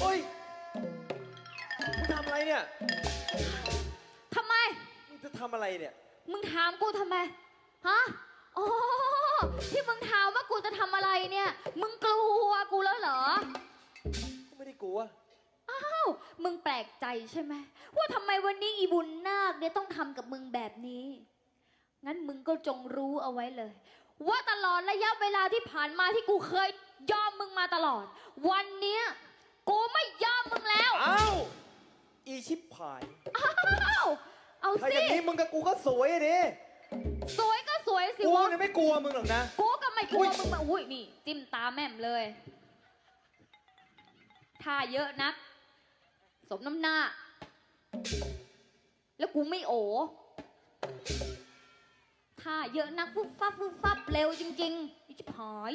โอ้ยมึงทำอะไรเนี่ย ทำไม มึงจะทำอะไรเนี่ย มึงถามกูทำไม ฮะ อ๋อ ที่มึงถามว่ากูจะทำอะไรเนี่ย มึงกลัวกูแล้วเหรอกูไม่ได้กลัว อ้าว มึงแปลกใจใช่ไหม ว่าทำไมวันนี้อีบุญนาคเนี่ยต้องทำกับมึงแบบนี้ งั้นมึงก็จงรู้เอาไว้เลย ว่าตลอดระยะเวลาที่ผ่านมาที่กูเคยยอมมึงมาตลอด วันเนี้ย กูไม่ยอมมึงแล้ว อ้าวอีชิบผาย อ้าว เอาถ้าอสิ ย่างนี้มึงกับกูก็สวยดิสวยก็สวยสิกูวะ เนี่ยไม่กลัวมึงหรอกนะ กูก็ไม่กลัวอุ๊ยมึงมาอุ้ยนี่ จิ้มตาแม่มเลยท่าเยอะนัก สมน้ำหน้า แล้วกูไม่โอท่าเยอะนักฟุบฟับฟุบฟับเร็วจริงๆอีจิบหาย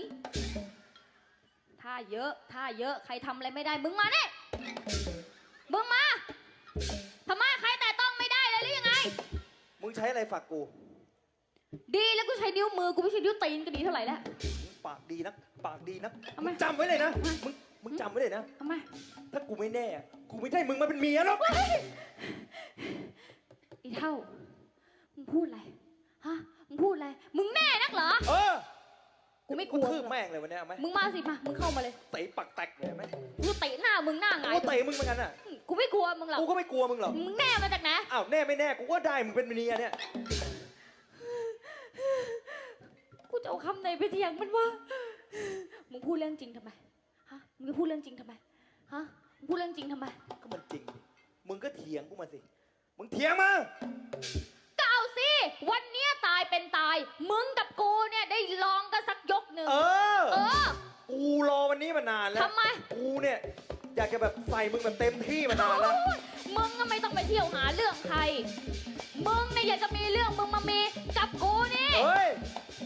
ท่าเยอะท่าเยอะใครทำอะไรไม่ได้มึงมาเนี่ยมึงมาทำไมใครแต่ต้องไม่ได้เลยหรือยังไง มึงใช้อะไรฝากกู ดีแล้วกูใช้นิ้วมือกูไม่ใช่นิ้วตีนก็ดีเท่าไหร่แล้วมึงปากดีนักปากดีนักทำไมมึ งจำไว้เลยนะ มึงมึงจำไว้เลยนะทำไมถ้ากูไม่แน่กูไม่ได้มึงมาเป็นเมียหรอกอีเท่ามึงพูดอะไรฮะมึงพูดอะไรมึงแน่นักเหรอ เออ กูไม่กลัว ทืบแม่งเลยวันเนี้ยเอาไหมมึงมาสิมา มึงเข้ามาเลย เตะปักแตกเลยไหมกูเตะหน้ามึงหน้าหงายกูเตะมึงเหมือนกันอะ กูไม่กลัวมึงหรอกกูก็ไม่กลัวมึงหรอก มึงแน่มาจากไหน อ้าวแน่ไม่แน่กูก็ได้มึงเป็นเมียเนี่ย กูจะเอาคำไหนไปเถียงมันว่ามึงพูดเรื่องจริงทำไม ฮะ มึงจะพูดเรื่องจริงทำไม ฮะ มึงพูดเรื่องจริงทำไม ก็มันจริงดิมึงก็เถียงกูมาสิ มึงเถียงมา ก็เอาสิ วันเนี้ยตายเป็นตาย มึงกับกูเนี่ยได้ลองกันสักยกหนึ่งเออ เออ กูรอวันนี้มานานแล้วทำไม กูเนี่ย อยากจะแบบใส่มึงแบบเต็มที่มานานแล้วโอ๊ยมึงก็ไม่ต้องไปเที่ยวหาเรื่องใคร มึงเนี่ยอยากจะมีเรื่องมึงมามีกับกูนี่ เฮ้ย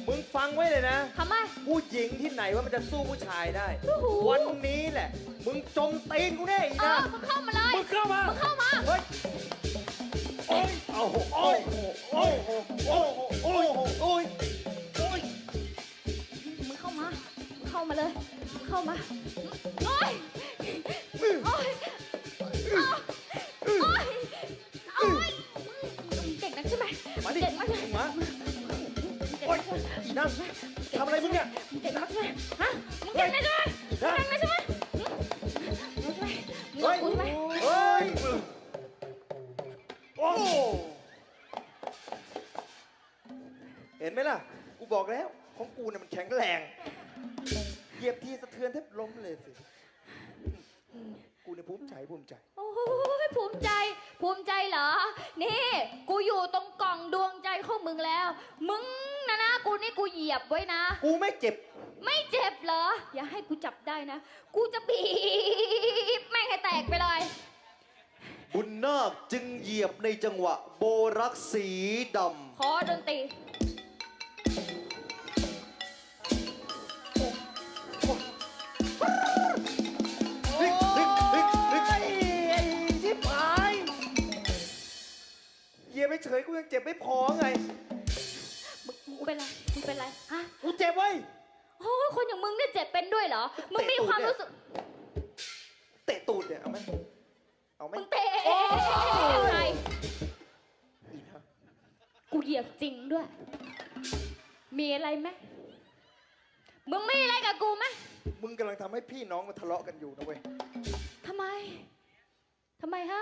มึงฟังไว้เลยนะทำไม ผู้หญิงที่ไหนว่ามันจะสู้ผู้ชายได้ โอ้โห วันนี้แหละ มึงจมตีนกูแน่อีกเอนะอ มึงเข้ามาเลย มึงเข้ามา มึงเข้ามา เฮ้ยโอ้ ยโอ้โหโอ้โหโอ้โหโอ้โหโอ้โหโอ้ยโอ้ยมึงเข้ามา เข้ามาเลย เข้ามา โอ๊ยโอ๊ยโอ๊ยโอ๊ยมึงเก่งนักใช่ไหมมาดิเก่งมากใช่ไหมึงมาโอ้ยนักใช่ไหมอีนั่งทำอะไรมึงเนี่ยมึงเก่งนักใช่ไหมฮะมึงเก่งนักใช่ไหมมึงเก่งนักใช่ไหมมึงใช่ไหมมึงใช่ไหม โอ้โหเห็นไหมล่ะ กูบอกแล้ว ของกูเนี่ยมันแข็งแรง เหยียบทีสะเทือนแทบล้มเลยสิ กูเนี่ยภูมิใจภูมิใจ โอ้ยภูมิใจ ภูมิใจเหรอ นี่ กูอยู่ตรงกล่องดวงใจของมึงแล้ว มึงนะนะ กูนี่กูเหยียบไว้นะ กูไม่เจ็บ ไม่เจ็บเหรอ อย่าให้กูจับได้นะ กูจะบีบแม่งให้แตกไปเลย บุญนาคจึงเหยียบในจังหวะโบรักสีดขอดนตรีเฮ้ยเฮ้ยเฮ้ยเฮ้ยไอ้ชิบหายเหยียบไปเฉยกูยังเจ็บไม่พอไง มึงมึงเป็นไร มึงเป็นไร ฮะ กูเจ็บเว้ย โอ้ยคนอย่างมึงเนี่ยเจ็บเป็นด้วยเหรอ มึงมีความรู้สึก ริงด้วย มีอะไรไหมมึงมีอะไรกับกูไหมมึงกำลังทำให้พี่น้องมันทะเลาะกันอยู่นะเว้ยทำไมทำไมฮะ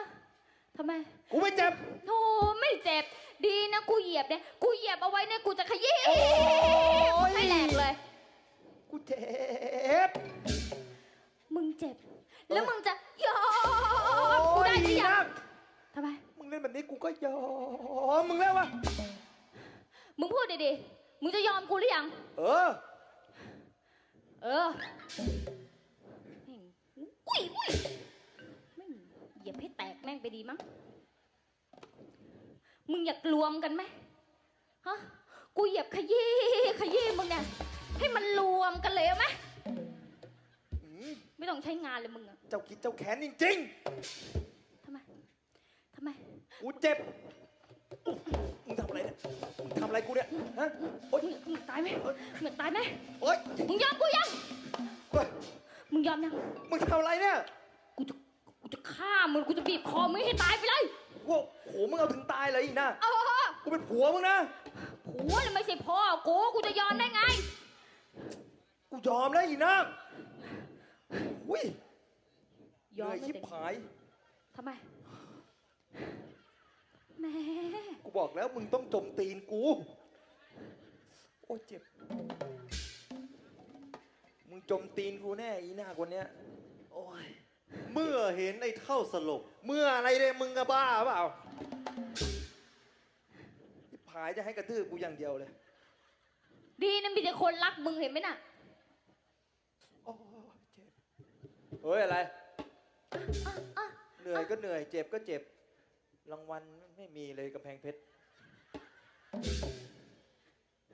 ทำไม กูไม่เจ็บโธ่ไม่เจ็บ ดีนะกูเหยียบเนี่ย กูเหยียบเอาไว้เนี่ยกูจะขยี้โอ้ยไม่แหลกเลย กูเจ็บ มึงเจ็บ แล้วมึงจะยอโอ้มกูยได้หรือยันังกทำไม มึงเล่นแบบนี้กูก็ยอม มึงแล้ววะ มึงพูดดีๆ มึงจะยอมกูหรือยัง เออ เอออุ้ยอุ้ยแม่งเหยียบให้แตกแม่งไปดีมั้ง มึงอยากรวมกันไหมฮะ กูเหยียบขยี้ขยี้มึงเนี่ย ให้มันรวมกันเลยเอาไหมอืมไม่ต้องใช้งานเลยมึงอะเจ้าคิดเจ้าแค้นจริงทำไม ทำไม ๆ กูเจ็บ มึงทำอะไรเนี่ย มึงทำ อะไรกูเนี่ย ฮะ โอ๊ยมึงมึงตายไหมมึงตายไหมโอ๊ยมึงยอมกูยัง เฮ้ย มึงยอมยัง มึงทำอะไรเนี่ยกูจะกูจะฆ่ามึงกูจะบีบคอมึงให้ตายไปเลยโว้โห มึงเอาถึงตายเลยอีน่าเออกูเป็นผัวมึงนะ ผัวน่ะไม่ใช่พ่อกูกูจะยอมได้ไง กูยอมแล้วอีน่าอุ้ยยอมเหนื่ไม่ชิบเต็มหาย ทำไม แหม่กูบอกแล้วมึงต้องจมตีนกู โอ้ยเจ็บ มึงจมตีนกูแน่อีหน้าคนเนี้ย โอ้ย เมื่อเห็นไอ้เท่าสลบ เมื่ออะไรเลยมึงอะบ้าเปล่าชิบหายจะให้กระทืบกูอย่างเดียวเลย ดีนะมีแต่คนรักมึงเห็นไหมน่ะโอ้ยเจ็บ เฮ้ยอะไรอะอะเหนื่อยก็เหนื่อย เจ็บก็เจ็บ รางวัลไม่มีเลยกำแพงเพชร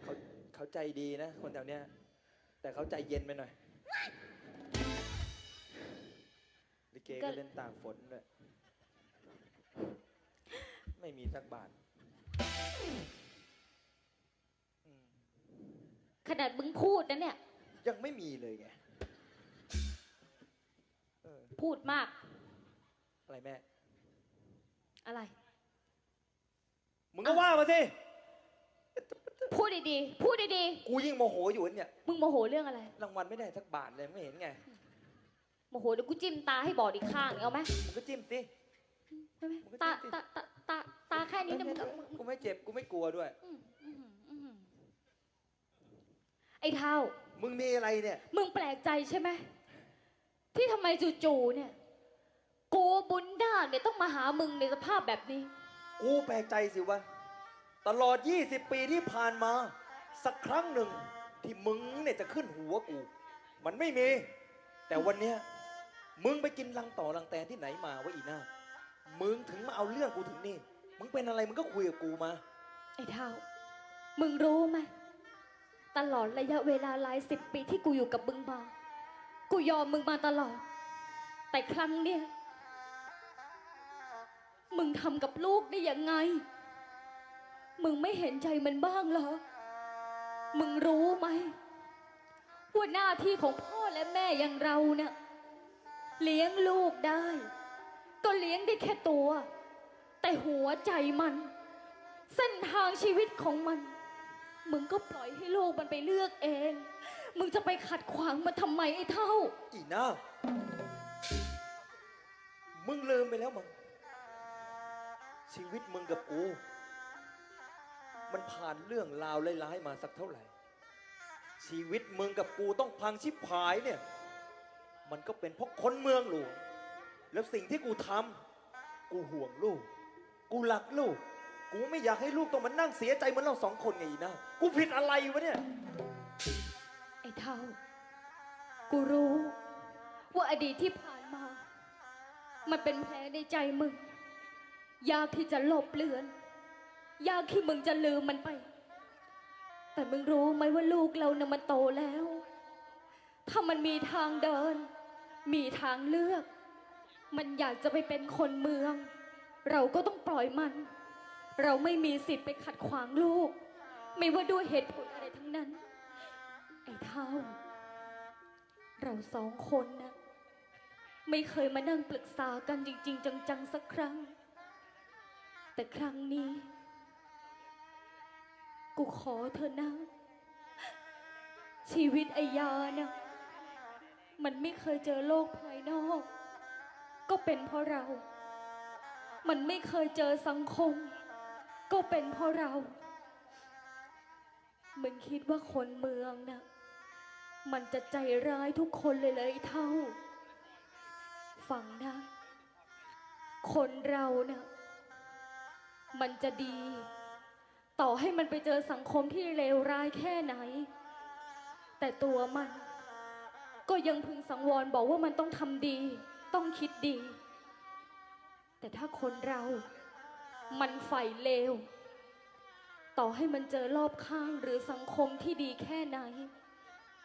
เขาเขาใจดีนะ คนแถวเนี้ย แต่เขาใจเย็นไปหน่อย ลิเกก็เล่นตากฝนด้วย ไม่มีสักบาทอืมขนาดมึงพูดนะเนี่ย ยังไม่มีเลยไง เออ พูดมาก อะไรแม่ อะไร มึงก็ว่ามาสิ พูดดีๆ พูดดีกูยิ่งโมโหอยู่เนี่ยๆ มึงโมโหเรื่องอะไร รางวัลไม่ได้สักบาทเลยไม่เห็นไงโมโหเดี๋ยวกูจิ้มตาให้บอดอีกข้างเอาไหมมึงก็จิ้มสิ ได้ไหมมึงก็ตาจิ้มสิตาตาตาตาแค่นี้นะมึงก็มึงกูไม่เจ็บกูไม่กลัวด้วย อืมอืมอืมไอ้เท่า มึงมีอะไรเนี่ย มึงแปลกใจใช่ไหมที่ทำไมจู่ๆเนี่ย กูบุญดาเนี่ยต้องมาหามึงในสภาพแบบนี้ กูแปลกใจสิวะ ตลอด 20 ปีที่ผ่านมา สักครั้งหนึ่งที่มึงเนี่ยจะขึ้นหัวกู มันไม่มี แต่วันเนี้ยมึงไปกินรังต่อรังแตนที่ไหนมาวะอีน่ามึงถึงมาเอาเรื่องกูถึงนี่ มึงเป็นอะไรมึงก็คุยกับกูมา ไอ้เท่า มึงรู้ไหมตลอดระยะเวลาหลายสิบปีที่กูอยู่กับมึงมา กูยอมมึงมาตลอด แต่ครั้งเนี้ย มึงทำกับลูกได้ยังไง มึงไม่เห็นใจมันบ้างเหรอ มึงรู้ไหมว่าหน้าที่ของพ่อและแม่อย่างเราเนี่ยเลี้ยงลูกได้ ก็เลี้ยงได้แค่ตัว แต่หัวใจมัน เส้นทางชีวิตของมัน มึงก็ปล่อยให้ลูกมันไปเลือกเอง มึงจะไปขัดขวางมันทำไมไอ้เท่า อีน่ามึงลืมไปแล้วมึง ชีวิตมึงกับกู มันผ่านเรื่องราวร้ายๆมาสักเท่าไหร่ ชีวิตมึงกับกูต้องพังชิบหายเนี่ย มันก็เป็นเพราะคนเมืองหลวง แล้วสิ่งที่กูทำกูห่วงลูก กูรักลูก กูไม่อยากให้ลูกต้องมานั่งเสียใจเหมือนเราสองคนไงอีน่ากูผิดอะไรวะเนี่ย ไอ้เท่า กูรู้ ว่าอดีตที่ผ่านมา มันเป็นแผลในใจมึง ยากที่จะลบเลือน ยากที่มึงจะลืมมันไป แต่มึงรู้ไหมว่าลูกเรานะ่ะมันโตแล้ว ถ้ามันมีทางเดิน มีทางเลือก มันอยากจะไปเป็นคนเมือง เราก็ต้องปล่อยมัน เราไม่มีสิทธิ์ไปขัดขวางลูก ไม่ว่าด้วยเหตุผลอะไรทั้งนั้น ไอ้เท่า เราสองคนนะไม่เคยมานั่งปรึกษากันจริง ๆ จังๆสักครั้ง แต่ครั้งนี้ กูขอเธอนะ ชีวิตไอยานี่ยมันไม่เคยเจอโลกภายนอก ก็เป็นเพราะเรา มันไม่เคยเจอสังคม ก็เป็นเพราะเรา มึงคิดว่าคนเมืองนะมันจะใจร้ายทุกคนเลยเลยเท่า ฟังนะ คนเรานะ่ะ มันจะดี ต่อให้มันไปเจอสังคมที่เลวร้ายแค่ไหน แต่ตัวมัน ก็ยังพึงสังวรบอกว่ามันต้องทำดี ต้องคิดดี แต่ถ้าคนเรา มันใฝ่เลว ต่อให้มันเจอรอบข้างหรือสังคมที่ดีแค่ไหน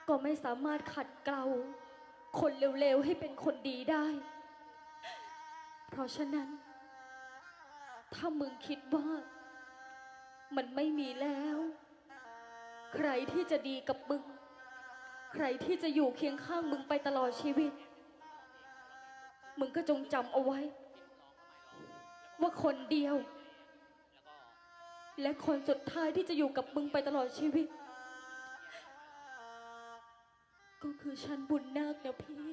ก็ไม่สามารถขัดเกลาคนเร็วๆให้เป็นคนดีได้ เพราะฉะนั้น ถ้ามึงคิดว่า มันไม่มีแล้ว ใครที่จะดีกับมึง ใครที่จะอยู่เคียงข้างมึงไปตลอดชีวิต มึงก็จงจำเอาไว้ ว่าคนเดียว และคนสุดท้ายที่จะอยู่กับมึงไปตลอดชีวิต ก็คือฉันบุญนาคนะพี่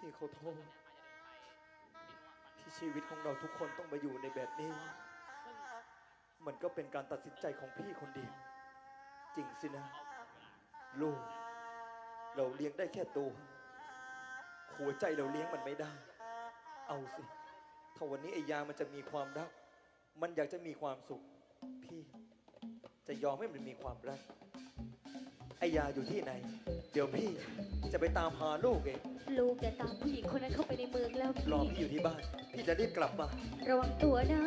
พี่ขอโทษที่ชีวิตของเราทุกคนต้องมาอยู่ในแบบนี้ มันก็เป็นการตัดสินใจของพี่คนเดียว จริงสินะ ลูก เราเลี้ยงได้แค่ตัว หัวใจเราเลี้ยงมันไม่ได้ เอาสิถ้าวันนี้ไอ้ยามันจะมีความรัก มันอยากจะมีความสุข พี่ จะยอมให้มันมีความรัก ไอ้ยาอยู่ที่ไหน เดี๋ยวพี่จะไปตามหาลูกเอง ลูกแต่ตามผู้หญิงคนนั้นเข้าไปในเมืองแล้วรอพี่พี่อยู่ที่บ้าน พี่จะรีบกลับมา ระวังตัวนะ